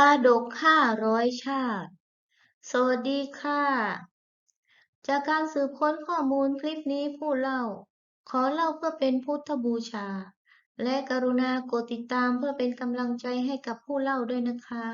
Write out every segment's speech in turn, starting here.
าดกห้าร้อยชาติ สวัสดีค่ะ จากการสืบค้นข้อมูลคลิปนี้ผู้เล่า ขอเล่าเพื่อเป็นพุทธบูชา และกรุณากดติดตามเพื่อเป็นกำลังใจให้กับผู้เล่าด้วยนะคะ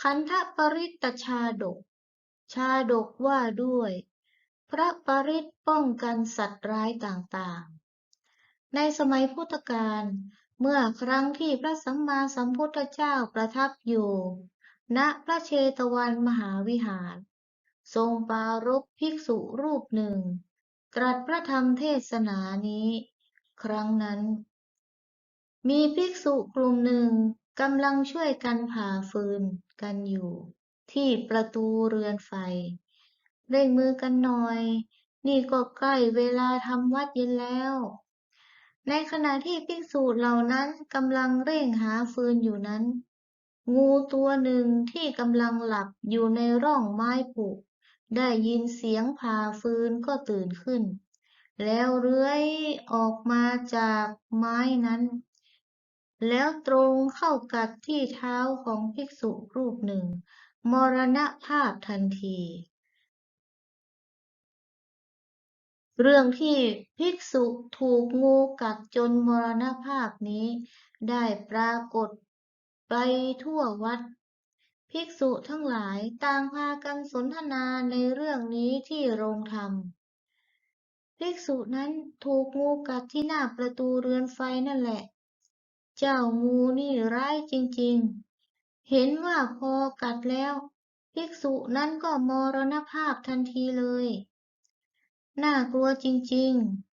คันธปริตชาดก ชาดกว่าด้วย พระปริตป้องกันสัตว์ร้ายต่างๆ ในสมัยพุทธกาล เมื่อครั้งที่พระสัมมาสัมพุทธเจ้าประทับอยู่ ณพระเชตวันมหาวิหาร ทรงปารภภิกษุรูปหนึ่ง ตรัสพระธรรมเทศนานี้ ครั้งนั้น มีภิกษุกลุ่มหนึ่งกำลังช่วยกันผ่าฟืนกันอยู่ ที่ประตูเรือนไฟ เร่งมือกันหน่อย นี่ก็ใกล้เวลาทำวัดเย็นแล้ว ในขณะที่ภิกษุเหล่านั้นกำลังเร่งหาฟืนอยู่นั้น งูตัวหนึ่งที่กำลังหลับอยู่ในร่องไม้ผุได้ยินเสียงผ่าฟืนก็ตื่นขึ้น แล้วเลื้อยออกมาจากไม้นั้น แล้วตรงเข้ากัดที่เท้าของภิกษุรูปหนึ่ง มรณภาพทันที เรื่องที่ภิกษุถูกงูกัดจนมรณภาพนี้ ได้ปรากฏไปทั่ววัด ภิกษุทั้งหลายต่างพากันสนทนาในเรื่องนี้ที่โรงธรรม ภิกษุนั้นถูกงูกัดที่หน้าประตูเรือนไฟนั่นแหละ เจ้างูนี่ร้ายจริงๆ เห็นว่าพอกัดแล้ว ภิกษุนั้นก็มรณภาพทันทีเลย น่ากลัวจริง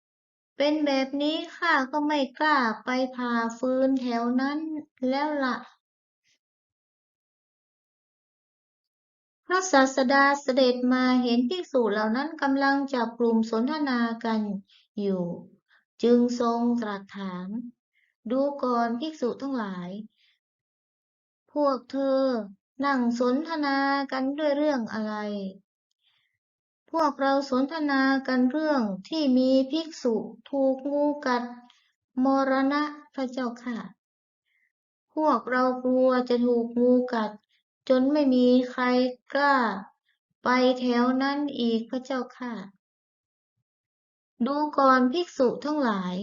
ๆ เป็นแบบนี้ข้าก็ไม่กล้าไปผ่าฟืนแถวนั้นแล้วล่ะ พระศาสดาเสด็จมาเห็นภิกษุเหล่านั้นกำลังจับกลุ่มสนทนากันอยู่ จึงทรงตรัสถาม ดูก่อนภิกษุทั้งหลาย พวกเธอนั่งสนทนากันด้วยเรื่องอะไร พวกเราสนทนากันเรื่องที่มีภิกษุถูกงูกัดมรณะพระเจ้าค่ะ พวกเรากลัวจะถูกงูกัด จนไม่มีใครกล้า ไปแถวนั้นอีกพระเจ้าค่ะ ดูก่อนภิกษุทั้งหลาย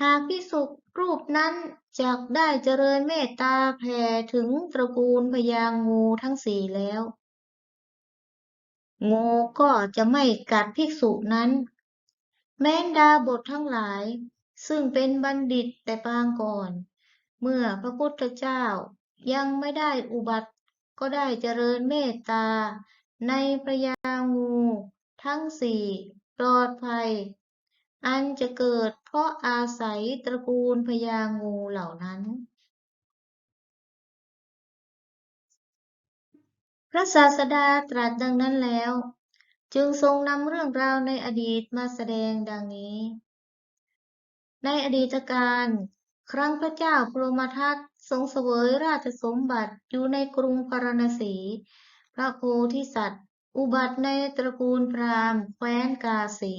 หากภิกษุรูปนั้นจักได้เจริญเมตตาแผ่ถึงตระกูลพญางูทั้งสี่แล้ว งูก็จะไม่กัดภิกษุนั้น แม้นดาบททั้งหลาย ซึ่งเป็นบัณฑิตแต่ปางก่อน เมื่อพระพุทธเจ้ายังไม่ได้อุบัติ ก็ได้เจริญเมตตา ในพญางู ทั้งสี่ปลอดภัย อันจะเกิดเพราะอาศัยตระกูลพญางูเหล่านั้น พระศาสดาตรัสดังนั้นแล้ว จึงทรงนำเรื่องราวในอดีตมาแสดงดังนี้ ในอดีตการ ครั้งพระเจ้าพรหมทัตทรงเสวยราชสมบัติอยู่ในกรุงพาราณสี พระโพธิสัตว์ อุบัติในตระกูลพราหมณ์แคว้นกาสี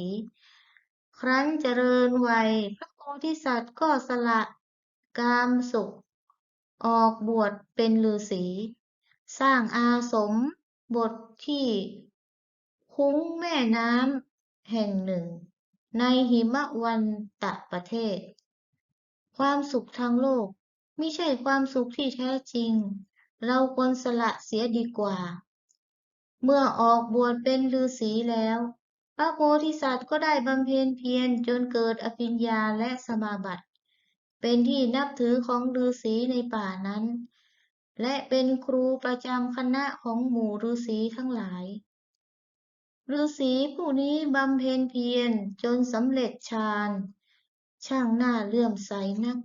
ครั้นเจริญวัย พระโพธิสัตว์ก็สละกามสุข ออกบวชเป็นฤาษี สร้างอาสมบทที่คุ้งแม่น้ำแห่งหนึ่ง ในหิมวันตะประเทศ ความสุขทางโลกไม่ใช่ความสุขที่แท้จริง เราควรสละเสียดีกว่า เมื่อออกบวชเป็นฤาษีแล้ว พระโพธิสัตว์ก็ได้บำเพ็ญเพียรจนเกิดอภิญญาและสมาบัติ เป็นที่นับถือของฤาษีในป่านั้น และเป็นครูประจำคณะของหมู่ฤาษีทั้งหลายฤาษีผู้นี้บำเพ็ญเพียรจนสำเร็จฌาน ช่างน่าเลื่อมใสนัก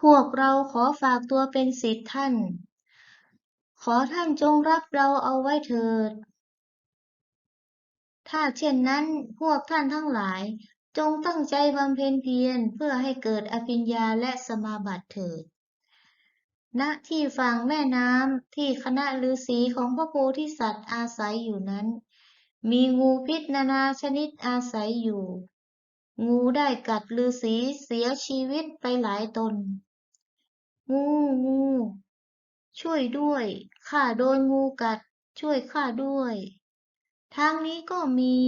พวกเราขอฝากตัวเป็นศิษย์ท่าน ขอท่านจงรับเราเอาไว้เถิด ถ้าเช่นนั้นพวกท่านทั้งหลาย จงตั้งใจบำเพ็ญเพียรเพื่อให้เกิดอภิญญาและสมาบัติเถิด ณ ที่ฝั่งแม่น้ำที่คณะฤาษีของพระโพธิสัตว์อาศัยอยู่นั้น มีงูพิษนานาชนิดอาศัยอยู่ งูได้กัดฤาษีเสียชีวิตไปหลายตน งูงู ช่วยด้วยข้าโดนงูกัดช่วยข้าด้วย ทางนี้ก็มี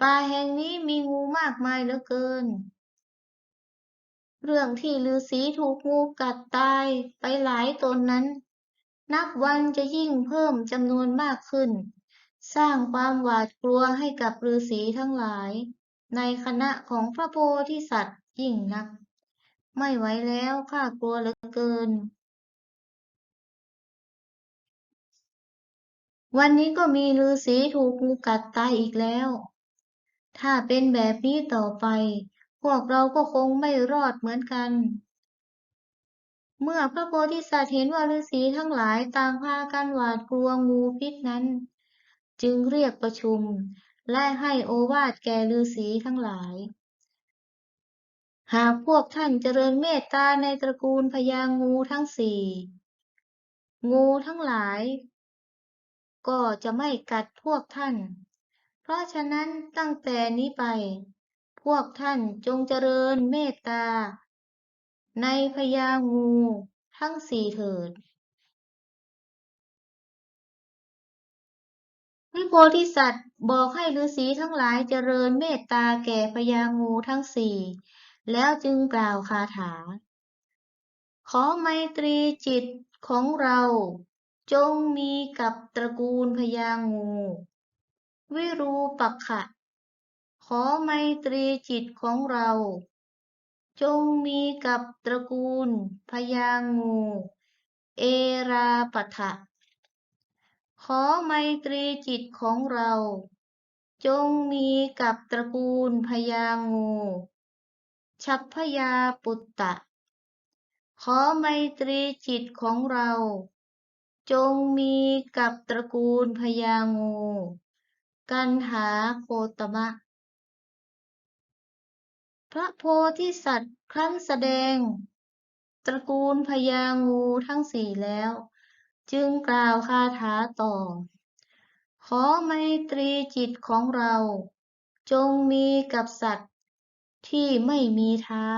ป่าแห่งนี้มีงูมากมายเหลือเกิน เรื่องที่ฤาษีถูกงูกัดตายไปหลายตนนั้น นับวันจะยิ่งเพิ่มจำนวนมากขึ้น สร้างความหวาดกลัวให้กับฤาษีทั้งหลาย ในคณะของพระโพธิสัตว์ยิ่งนัก ไม่ไหวแล้วข้ากลัวเหลือเกินวันนี้ก็มีฤาษีถูกงูกัดตายอีกแล้ว ถ้าเป็นแบบนี้ต่อไป พวกเราก็คงไม่รอดเหมือนกัน เมื่อพระโพธิสัตว์เห็นว่าฤาษีทั้งหลายต่างพากันหวาดกลัวงูพิษนั้น จึงเรียกประชุม และให้โอวาทแก่ฤาษีทั้งหลาย หากพวกท่านเจริญเมตตาในตระกูลพญางูทั้งสี่งูทั้งหลาย ก็จะไม่กัดพวกท่าน เพราะฉะนั้นตั้งแต่นี้ไป พวกท่านจงเจริญเมตตา ในพญางูทั้งสี่เถิดพระโพธิสัตว์บอกให้ฤาษีทั้งหลายเจริญเมตตาแก่พญางูทั้งสี่ แล้วจึงกล่าวคาถา ขอไมตรีจิตของเรา จงมีกับตระกูลพญางู วิรูปักขะ ขอไมตรีจิตของเรา จงมีกับตระกูลพญางู เอราปะทะขอไมตรีจิตของเรา จงมีกับตระกูลพญางู ชัพพยาปุตตะ ขอไมตรีจิตของเรา จงมีกับตระกูลพญางู กันหาโคตมะ พระโพธิสัตว์ครั้นแสดง ตระกูลพญางูทั้งสี่แล้ว จึงกล่าวคาถาต่อ ขอไมตรีจิตของเรา จงมีกับสัตว์ที่ไม่มีเท้า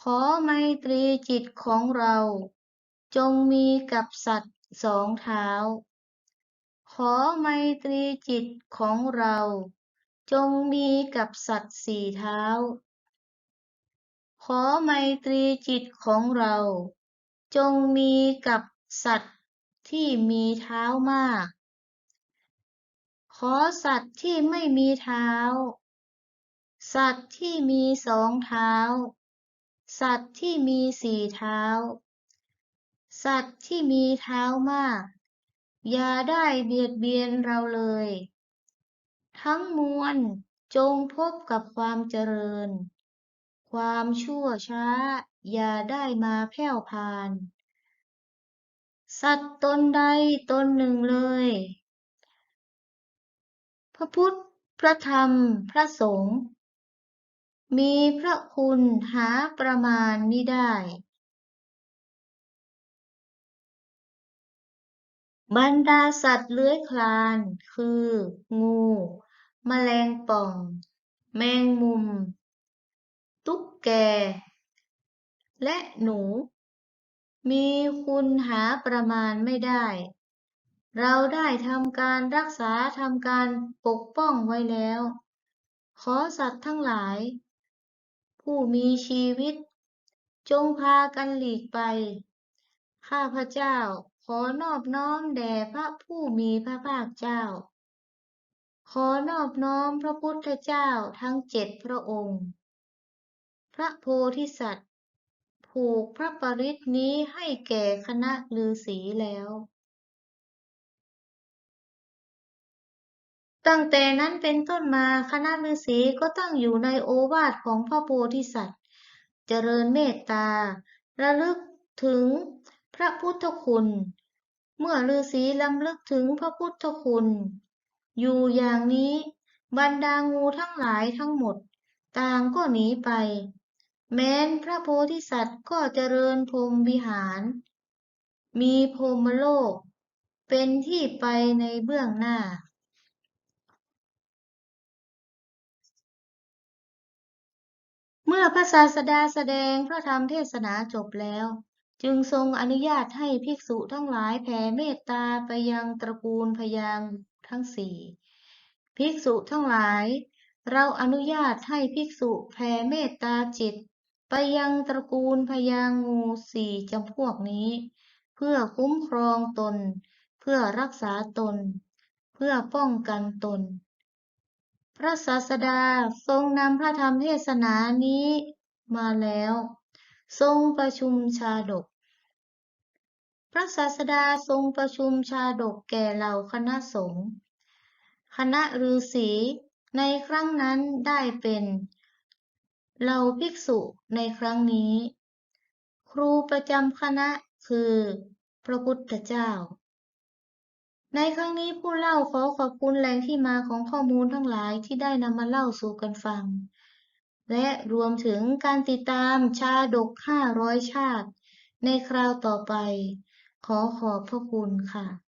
ขอไมตรีจิตของเรา จงมีกับสัตว์สองเท้า ขอไมตรีจิตของเรา จงมีกับสัตว์สี่เท้า ขอไมตรีจิตของเรา จงมีกับสัตว์ที่มีเท้ามาก ขอสัตว์ที่ไม่มีเท้า สัตว์ที่มีสองเท้า สัตว์ที่มีสี่เท้า สัตว์ที่มีเท้ามาก อย่าได้เบียดเบียนเราเลย ทั้งมวลจงพบกับความเจริญ ความชั่วช้า อย่าได้มาแผ่วพาน สัตว์ตนใดตนหนึ่งเลย พระพุทธ พระธรรม พระสงฆ์ มีพระคุณหาประมาณมิได้ บรรดาสัตว์เลื้อยคลาน คือ งูแมลงป่อง แมงมุม ตุ๊กแก และหนู มีคุณหาประมาณไม่ได้ เราได้ทำการรักษาทำการปกป้องไว้แล้ว ขอสัตว์ทั้งหลาย ผู้มีชีวิต จงพากันหลีกไป ข้าพเจ้า ขอนอบน้อมแด่พระผู้มีพระภาคเจ้า ขอนอบน้อมพระพุทธเจ้าทั้งเจ็ดพระองค์ พระโพธิสัตว์ ผูกพระปริตนี้ให้แก่คณะฤาษีแล้ว ตั้งแต่นั้นเป็นต้นมาคณะฤาษีก็ตั้งอยู่ในโอวาทของพระโพธิสัตว์ เจริญเมตตา ระลึกถึง พระพุทธคุณ เมื่อฤาษีลำลึกถึงพระพุทธคุณ อยู่อย่างนี้บรรดางูทั้งหลายทั้งหมด ต่างก็หนีไป แม้นพระโพธิสัตว์ก็เจริญพรมวิหาร มีพรมโลก เป็นที่ไปในเบื้องหน้าเมื่อพระศาสดาแสดงพระธรรมเทศนาจบแล้ว จึงทรงอนุญาตให้ภิกษุทั้งหลายแผ่เมตตาไปยังตระกูลพยางทั้งสี่ภิกษุทั้งหลาย เราอนุญาตให้ภิกษุแผ่เมตตาจิต ไปยังตระกูลพยางงูสี่จำพวกนี้ เพื่อคุ้มครองตน เพื่อรักษาตน เพื่อป้องกันตน พระศาสดาทรงนำพระธรรมเทศนานี้มาแล้ว ทรงประชุมชาดก พระศาสดาทรงประชุมชาดกแก่เหล่าคณะสงฆ์คณะฤาษีในครั้งนั้นได้เป็นเหล่าภิกษุในครั้งนี้ ครูประจำคณะคือพระพุทธเจ้า ในครั้งนี้ผู้เล่าขอขอบคุณแหล่งที่มาของข้อมูลทั้งหลายที่ได้นำมาเล่าสู่กันฟัง และรวมถึงการติดตามชาดกห้าร้อยชาติ ในคราวต่อไป ขอขอบพระคุณค่ะ